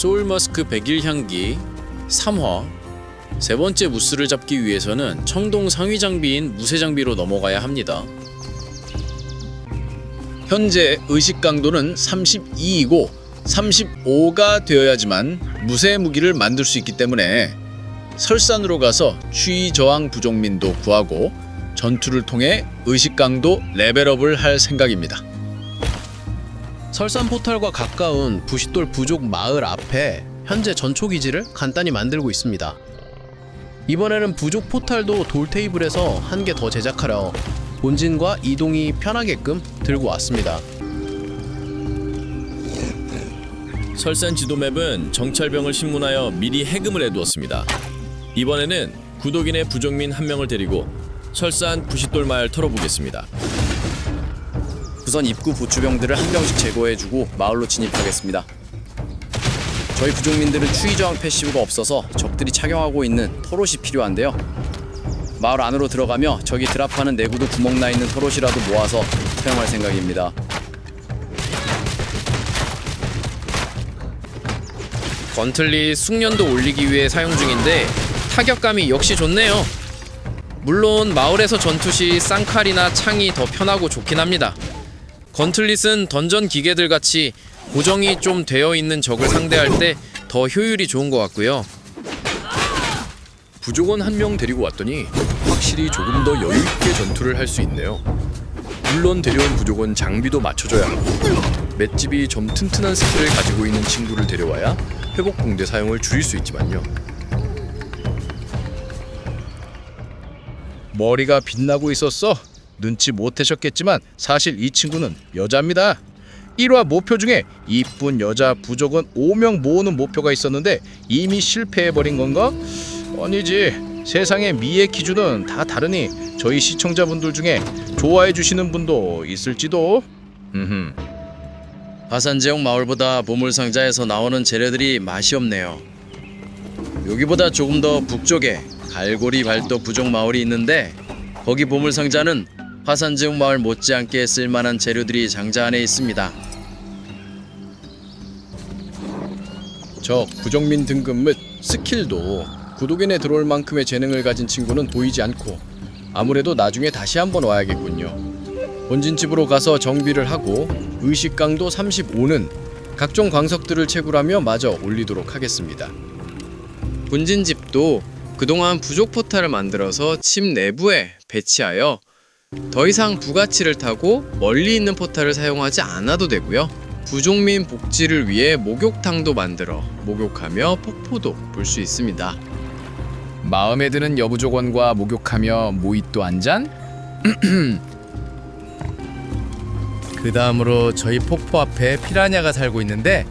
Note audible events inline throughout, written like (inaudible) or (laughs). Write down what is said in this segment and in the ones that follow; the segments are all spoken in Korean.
소울머스크 백일 향기 3화 세 번째 무스를 잡기 위해서는 청동 상위 장비인 무쇠 장비로 넘어가야 합니다. 현재 의식 강도는 32이고 35가 되어야지만 무쇠 무기를 만들 수 있기 때문에 설산으로 가서 추위 저항 부족민도 구하고 전투를 통해 의식 강도 레벨업을 할 생각입니다. 설산 포탈과 가까운 부싯돌 부족 마을 앞에 현재 전초 기지를 간단히 만들고 있습니다. 이번에는 부족 포탈도 돌 테이블에서 한 개 더 제작하려 본진과 이동이 편하게끔 들고 왔습니다. 설산 지도 맵은 정찰병을 신문하여 미리 해금을 해두었습니다. 이번에는 구독인의 부족민 한 명을 데리고 설산 부싯돌 마을 털어보겠습니다. 우선 입구 보추병들을 한 명씩 제거해주고 마을로 진입하겠습니다. 저희 부족민들은 추위 저항 패시브가 없어서 적들이 착용하고 있는 털옷이 필요한데요. 마을 안으로 들어가며 적이 드랍하는 내구도 구멍 나 있는 털옷이라도 모아서 사용할 생각입니다. 건틀리 숙련도 올리기 위해 사용 중인데 타격감이 역시 좋네요. 물론 마을에서 전투 시 쌍칼이나 창이 더 편하고 좋긴 합니다. 건틀릿은 던전 기계들 같이 고정이 좀 되어 있는 적을 상대할 때 더 효율이 좋은 것 같고요. 부족원 한 명 데리고 왔더니 확실히 조금 더 여유 있게 전투를 할 수 있네요. 물론 데려온 부족은 장비도 맞춰줘야 하고 맷집이 좀 튼튼한 스킬을 가지고 있는 친구를 데려와야 회복 붕대 사용을 줄일 수 있지만요. 머리가 빛나고 있었어. 눈치 못하셨겠지만 사실 이 친구는 여자입니다. 1화 목표 중에 이쁜 여자 부족은 5명 모으는 목표가 있었는데 이미 실패해버린 건가? 아니지. 세상의 미의 기준은 다 다르니 저희 시청자분들 중에 좋아해 주시는 분도 있을지도. 음. 화산지역 마을보다 보물상자에서 나오는 재료들이 맛이 없네요. 여기보다 조금 더 북쪽에 갈고리 발도 부족 마을이 있는데 거기 보물상자는 화산 지역 마을 못지않게 쓸만한 재료들이 장자 안에 있습니다. 저 부정민 등급 및 스킬도 구독인에 들어올 만큼의 재능을 가진 친구는 보이지 않고 아무래도 나중에 다시 한번 와야겠군요. 본진집으로 가서 정비를 하고 의식 강도 35는 각종 광석들을 채굴하며 마저 올리도록 하겠습니다. 본진집도 그동안 부족 포탈을 만들어서 집 내부에 배치하여 더 이상 부가치를 타고 멀리 있는 포탈을 사용하지 않아도 되고요. 부족민 복지를 위해 목욕탕도 만들어 목욕하며 폭포도 볼 수 있습니다. 마음에 드는 여부족원과 목욕하며 모히또 한 잔? (clears throat) 그 다음으로 저희 폭포 앞에 피라냐가 살고 있는데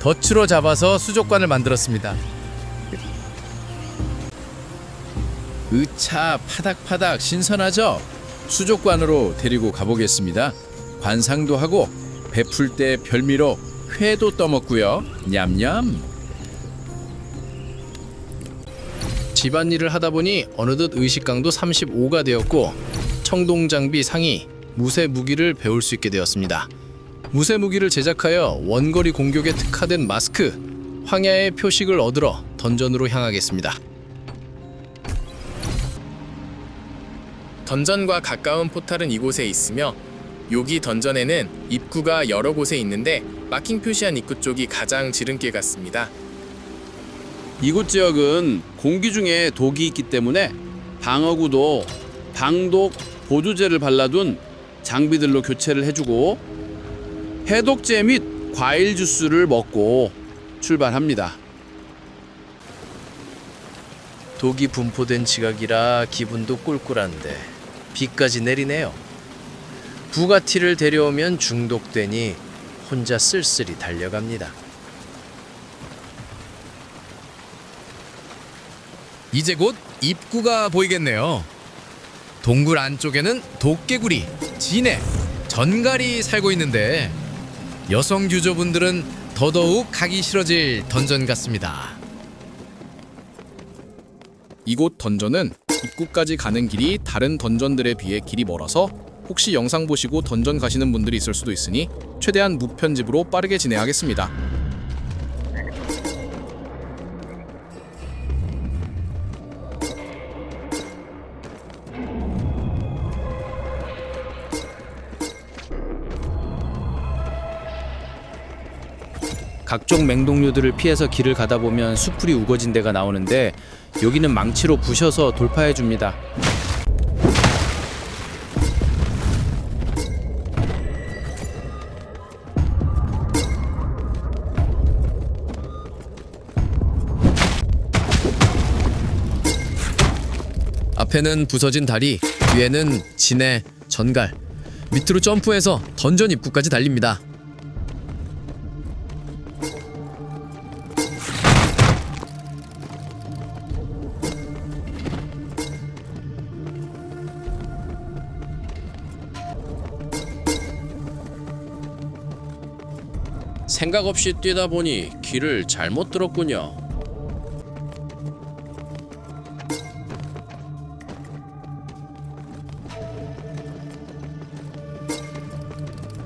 덫으로 잡아서 수족관을 만들었습니다. 으차 파닥파닥 신선하죠? 수족관으로 데리고 가보겠습니다. 관상도 하고 베풀 때 별미로 회도 떠먹고요. 냠냠. 집안일을 하다 보니 어느덧 의식 강도 35가 되었고 청동 장비 상이 무쇠 무기를 배울 수 있게 되었습니다. 무쇠 무기를 제작하여 원거리 공격에 특화된 마스크, 황야의 표식을 얻으러 던전으로 향하겠습니다. 던전과 가까운 포탈은 이곳에 있으며 여기 던전에는 입구가 여러 곳에 있는데 마킹 표시한 입구 쪽이 가장 지름길 같습니다. 이곳 지역은 공기 중에 독이 있기 때문에 방어구도 방독 보조제를 발라둔 장비들로 교체를 해주고 해독제 및 과일 주스를 먹고 출발합니다. 독이 분포된 지각이라 기분도 꿀꿀한데 비까지 내리네요. 부가티를 데려오면 중독되니 혼자 쓸쓸히 달려갑니다. 이제 곧 입구가 보이겠네요. 동굴 안쪽에는 도깨구리, 진해, 전갈이 살고 있는데 여성 유저분들은 더더욱 가기 싫어질 던전 같습니다. 이곳 던전은 입구까지 가는 길이 다른 던전들에 비해 길이 멀어서 혹시 영상 보시고 던전 가시는 분들이 있을 수도 있으니 최대한 무편집으로 빠르게 진행하겠습니다. 각종 맹독류들을 피해서 길을 가다 보면 수풀이 우거진 데가 나오는데 여기는 망치로 부셔서 돌파해 줍니다. 앞에는 부서진 다리, 뒤에는 진해, 전갈. 밑으로 점프해서 던전 입구까지 달립니다. 생각 없이 뛰다 보니 길을 잘못 들었군요.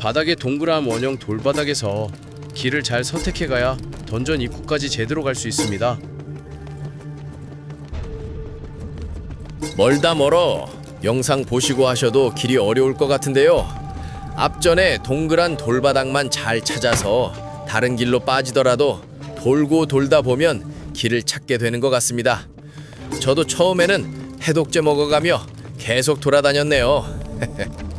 바닥의 동그란 원형 돌바닥에서 길을 잘 선택해 가야 던전 입구까지 제대로 갈 수 있습니다. 멀다 멀어. 영상 보시고 하셔도 길이 어려울 것 같은데요. 앞전에 동그란 돌바닥만 잘 찾아서 다른 길로 빠지더라도 돌고 돌다 보면 길을 찾게 되는 것 같습니다. 저도 처음에는 해독제 먹어가며 계속 돌아다녔네요. (laughs)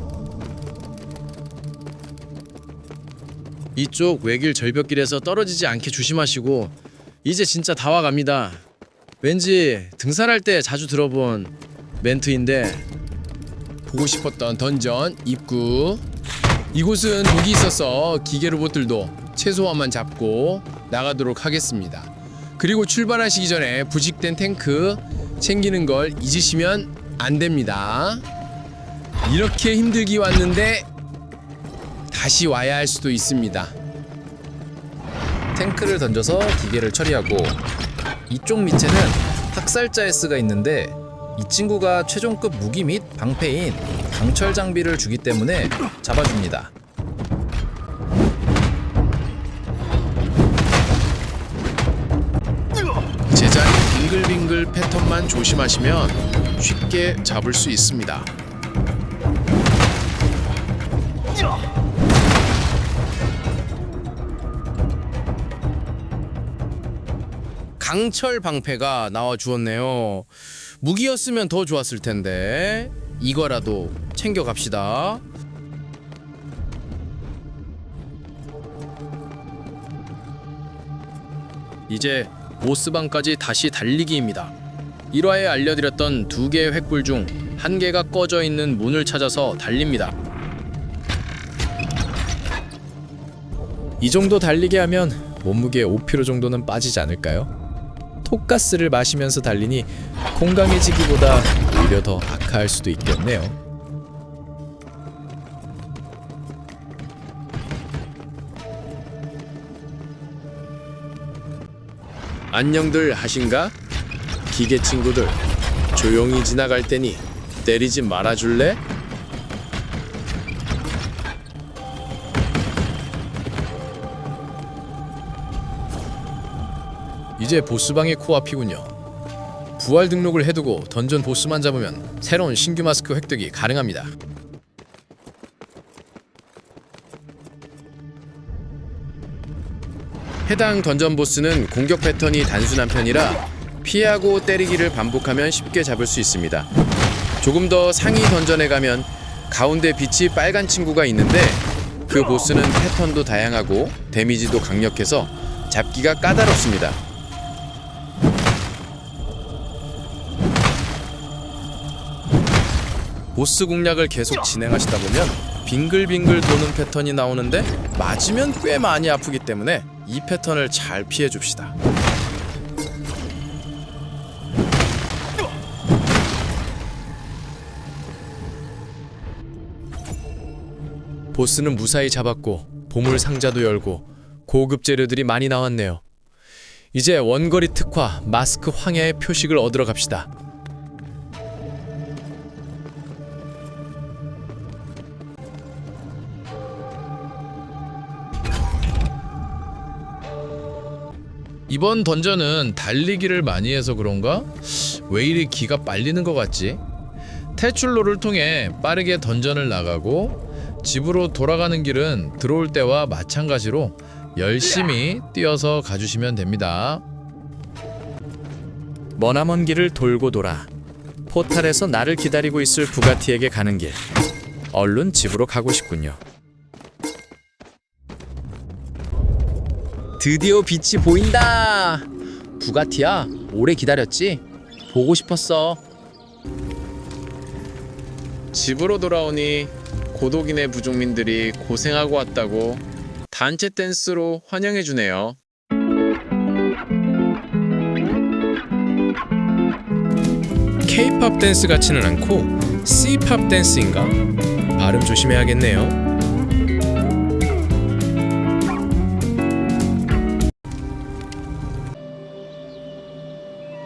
이쪽 외길 절벽길에서 떨어지지 않게 조심하시고 이제 진짜 다 와갑니다. 왠지 등산할 때 자주 들어본 멘트인데 보고 싶었던 던전 입구 이곳은 독이 있어서 기계 로봇들도 최소한만 잡고 나가도록 하겠습니다. 그리고 출발하시기 전에 부식된 탱크 챙기는 걸 잊으시면 안 됩니다. 이렇게 힘들게 왔는데 다시 와야 할 수도 있습니다. 탱크를 던져서 기계를 처리하고 이쪽 밑에는 학살자 S가 있는데 이 친구가 최종급 무기 및 방패인 강철 장비를 주기 때문에 잡아줍니다. 패턴만 조심하시면 쉽게 잡을 수 있습니다. 강철 방패가 나와 주었네요. 무기였으면 더 좋았을 텐데 이거라도 챙겨 갑시다. 이제 보스방까지 다시 달리기입니다. 1화에 알려드렸던 두 개의 횃불 중 한 개가 꺼져 있는 문을 찾아서 달립니다. 이 정도 달리게 하면 몸무게 5kg 정도는 빠지지 않을까요? 톡가스를 마시면서 달리니 건강해지기보다 오히려 더 악화할 수도 있겠네요. 안녕들 하신가? 기계 친구들 조용히 지나갈 테니 때리지 말아줄래? 이제 보스방의 코앞이군요. 부활 등록을 해두고 던전 보스만 잡으면 새로운 신규 마스크 획득이 가능합니다. 해당 던전 보스는 공격 패턴이 단순한 편이라 피하고 때리기를 반복하면 쉽게 잡을 수 있습니다. 조금 더 상위 던전에 가면 가운데 빛이 빨간 친구가 있는데 그 보스는 패턴도 다양하고 데미지도 강력해서 잡기가 까다롭습니다. 보스 공략을 계속 진행하시다 보면 빙글빙글 도는 패턴이 나오는데 맞으면 꽤 많이 아프기 때문에 이 패턴을 잘 피해 줍시다. 보스는 무사히 잡았고 보물 상자도 열고 고급 재료들이 많이 나왔네요. 이제 원거리 특화 마스크 황야의 표식을 얻으러 갑시다. 이번 던전은 달리기를 많이 해서 그런가? 왜 이리 기가 빨리는 것 같지? 탈출로를 통해 빠르게 던전을 나가고 집으로 돌아가는 길은 들어올 때와 마찬가지로 열심히 뛰어서 가주시면 됩니다. 머나먼 길을 돌고 돌아 포탈에서 나를 기다리고 있을 부가티에게 가는 길. 얼른 집으로 가고 싶군요. 드디어 빛이 보인다. 부가티야, 오래 기다렸지? 보고 싶었어. 집으로 돌아오니 고독인의 부족민들이 고생하고 왔다고 단체 댄스로 환영해 주네요. K-팝 댄스 같지는 않고 C-팝 댄스인가? 발음 조심해야겠네요.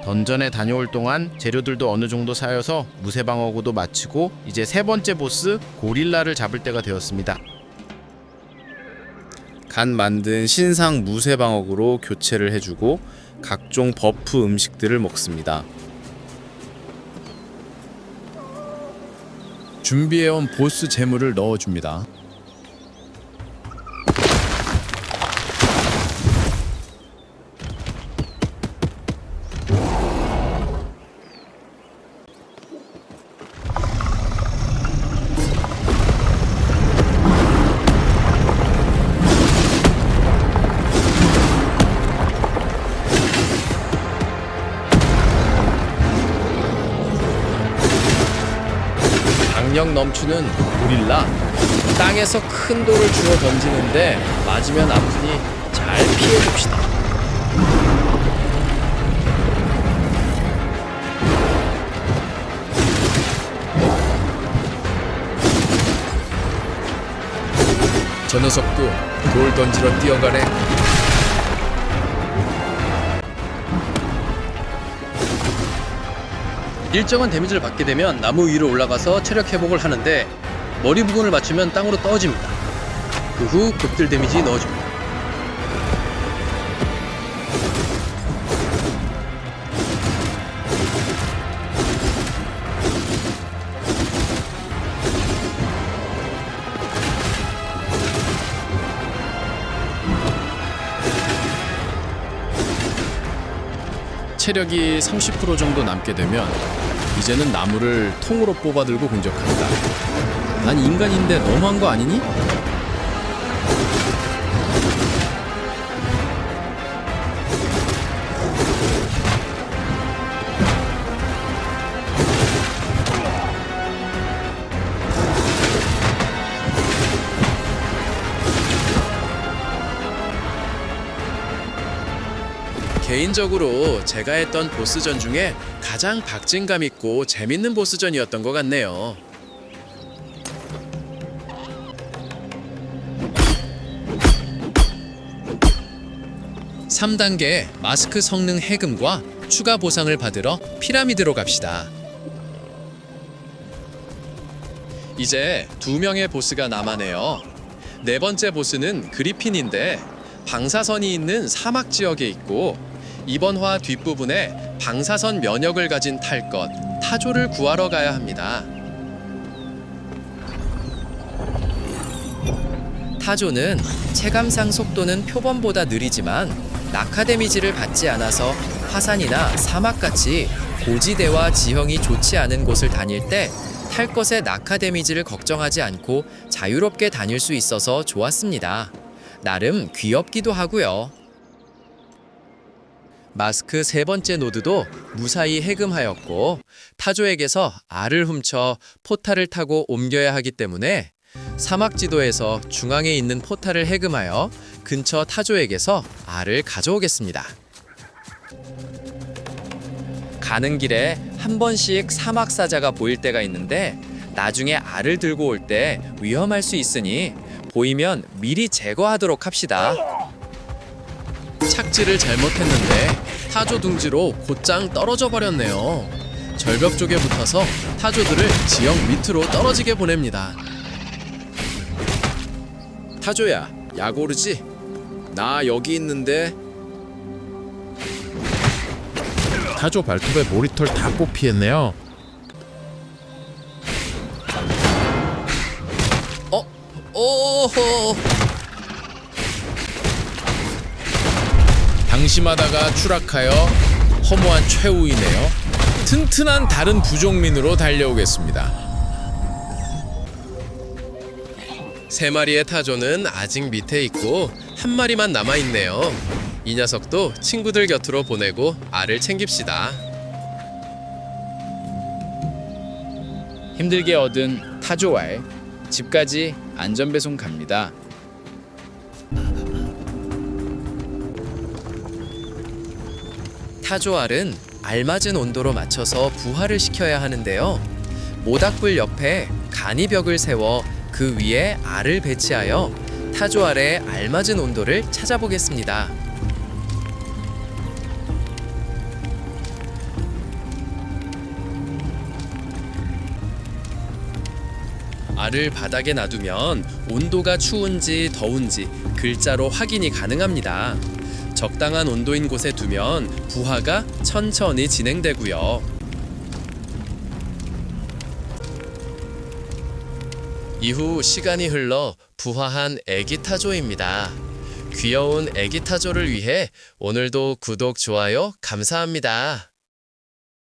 던전에 다녀올 동안 재료들도 어느 정도 쌓여서 무쇠방어구도 마치고 이제 세 번째 보스 고릴라를 잡을 때가 되었습니다. 간 만든 신상 무쇠방어구로 교체를 해주고 각종 버프 음식들을 먹습니다. 준비해온 보스 재물을 넣어줍니다. 넘치는 고릴라. 땅에서 큰 돌을 주워 던지는데 맞으면 아프니 잘 피해 줍시다. 저 녀석도 돌 던지러 뛰어가네. 일정한 데미지를 받게 되면 나무 위로 올라가서 체력 회복을 하는데 머리 부분을 맞추면 땅으로 떨어집니다. 그후 극딜 데미지 넣어줍니다. 체력이 30% 정도 남게 되면 이제는 나무를 통으로 뽑아들고 공격한다. 난 인간인데 너무한 거 아니니? 개인적으로 제가 했던 보스전 중에 가장 박진감 있고 재밌는 보스전이었던 것 같네요. 3단계 마스크 성능 해금과 추가 보상을 받으러 피라미드로 갑시다. 이제 두 명의 보스가 남아네요. 네 번째 보스는 그리핀인데 방사선이 있는 사막 지역에 있고 이번 화 뒷부분에 방사선 면역을 가진 탈것 타조를 구하러 가야 합니다. 타조는 체감상 속도는 표범보다 느리지만 낙하 데미지를 받지 않아서 화산이나 사막같이 고지대와 지형이 좋지 않은 곳을 다닐 때 탈 것의 낙하 데미지를 걱정하지 않고 자유롭게 다닐 수 있어서 좋았습니다. 나름 귀엽기도 하고요. 마스크 세 번째 노드도 무사히 해금하였고 타조에게서 알을 훔쳐 포탈을 타고 옮겨야 하기 때문에 사막 지도에서 중앙에 있는 포탈을 해금하여 근처 타조에게서 알을 가져오겠습니다. 가는 길에 한 번씩 사막 사자가 보일 때가 있는데 나중에 알을 들고 올 때 위험할 수 있으니 보이면 미리 제거하도록 합시다. 착지를 잘못했는데 타조 둥지로 곧장 떨어져 버렸네요. 절벽 쪽에 붙어서 타조들을 지역 밑으로 떨어지게 보냅니다. 타조야, 약 오르지? 나 여기 있는데 타조 발톱에 모리털 다 뽑히했네요. 오호 방심하다가 추락하여 허무한 최후이네요. 튼튼한 다른 부족민으로 달려오겠습니다. 세 마리의 타조는 아직 밑에 있고 한 마리만 남아 있네요. 이 녀석도 친구들 곁으로 보내고 알을 챙깁시다. 힘들게 얻은 타조알 집까지 안전 배송 갑니다. 타조알은 알맞은 온도로 맞춰서 부화를 시켜야 하는데요. 모닥불 옆에 간이벽을 세워 그 위에 알을 배치하여 타조알의 알맞은 온도를 찾아보겠습니다. 알을 바닥에 놔두면 온도가 추운지 더운지 글자로 확인이 가능합니다. 적당한 온도인 곳에 두면 부화가 천천히 진행되고요. 이후 시간이 흘러 부화한 애기 타조입니다. 귀여운 애기 타조를 위해 오늘도 구독, 좋아요 감사합니다.